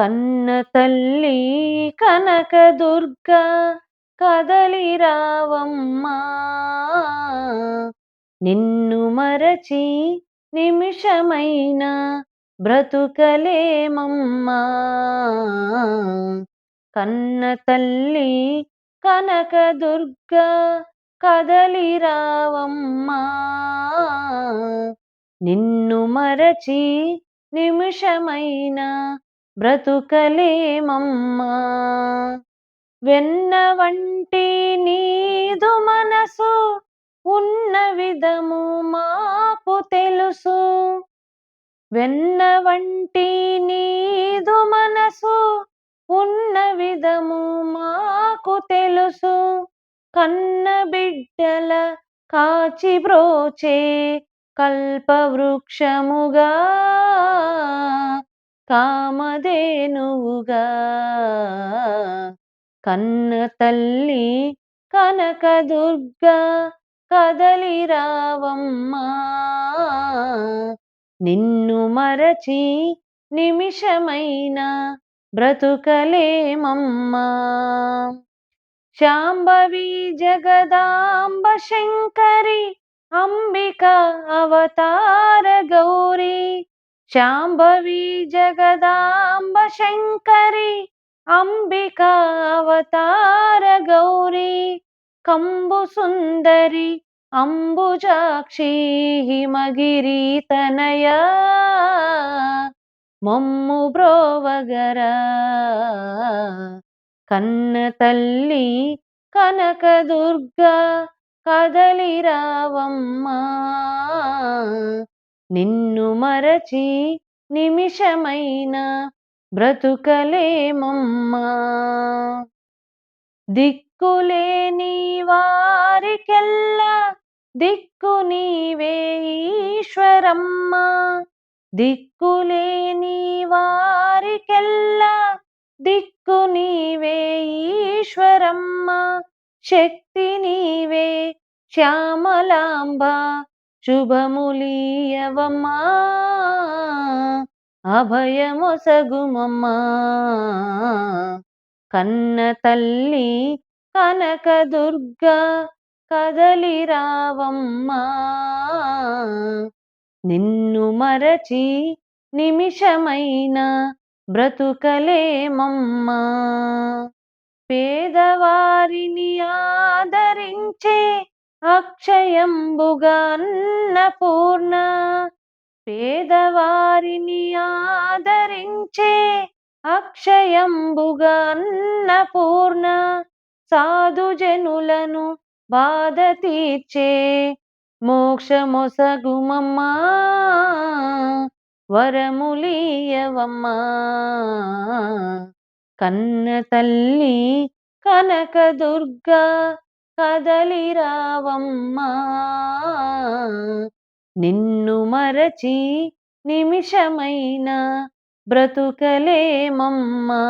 కన్న తల్లి కనకదుర్గ కదలి రావమ్మా. నిన్ను మరచి నిమిషమైన బ్రతుకలేమమ్మా. కన్న తల్లి కనకదుర్గ కదలి రావమ్మా. నిన్ను మరచి నిమిషమైన బ్రతుకలేమమ్మా. వెన్న వంటి నీదు మనసు ఉన్న విధము మాకు తెలుసు. వెన్న వంటి నీదు మనసు ఉన్న విధము మాకు తెలుసు. కన్న బిడ్డల కాచి బ్రోచే కల్పవృక్షముగా. కామధేనువుగా కన్న తల్లి కనకదుర్గ కదలి రావమ్మా. నిన్ను మరచి నిమిషమైన బ్రతుకలేమమ్మా. శాంభవి జగదాంబ శంకరి అంబిక అవతార గౌరీ. శాంభవి జగదాంబ శంకరి అంబికావతార గౌరీ కంబు సుందరి అంబుజాక్షి హిమగిరి తనయ మొమ్ము బ్రోవగరా కన్న తల్లి కనకదుర్గ కదలి రావమ్మా. నిన్ను మరచి నిమిషమైన బ్రతుకలేమమ్మా. దిక్కులేని వారికెల్లా దిక్కు నీవే ఈశ్వరమ్మ. దిక్కులేని వారికెల్లా దిక్కు నీవే ఈశ్వరమ్మ. శక్తి నీవే శ్యామలాంబ శుభములీయవమ్మా అభయమొసగుమమ్మా. కన్న తల్లి కనకదుర్గ కదలి కదలిరావమ్మా నిన్ను మరచి నిమిషమైన బ్రతుకలేమమ్మా. పేదవారిని ఆదరించే అక్షయంబుగాన్నపూర్ణ పేదవారిని ఆదరించే అక్షయంబుగాన్నపూర్ణ సాధుజనులను బాధ తీర్చే మోక్షమొసగుమమ్మా వరములీయవమ్మా. కన్న తల్లి కనకదుర్గా కదలి రావమ్మా. నిన్ను మరచి నిమిషమైన బ్రతుకలేమమ్మా.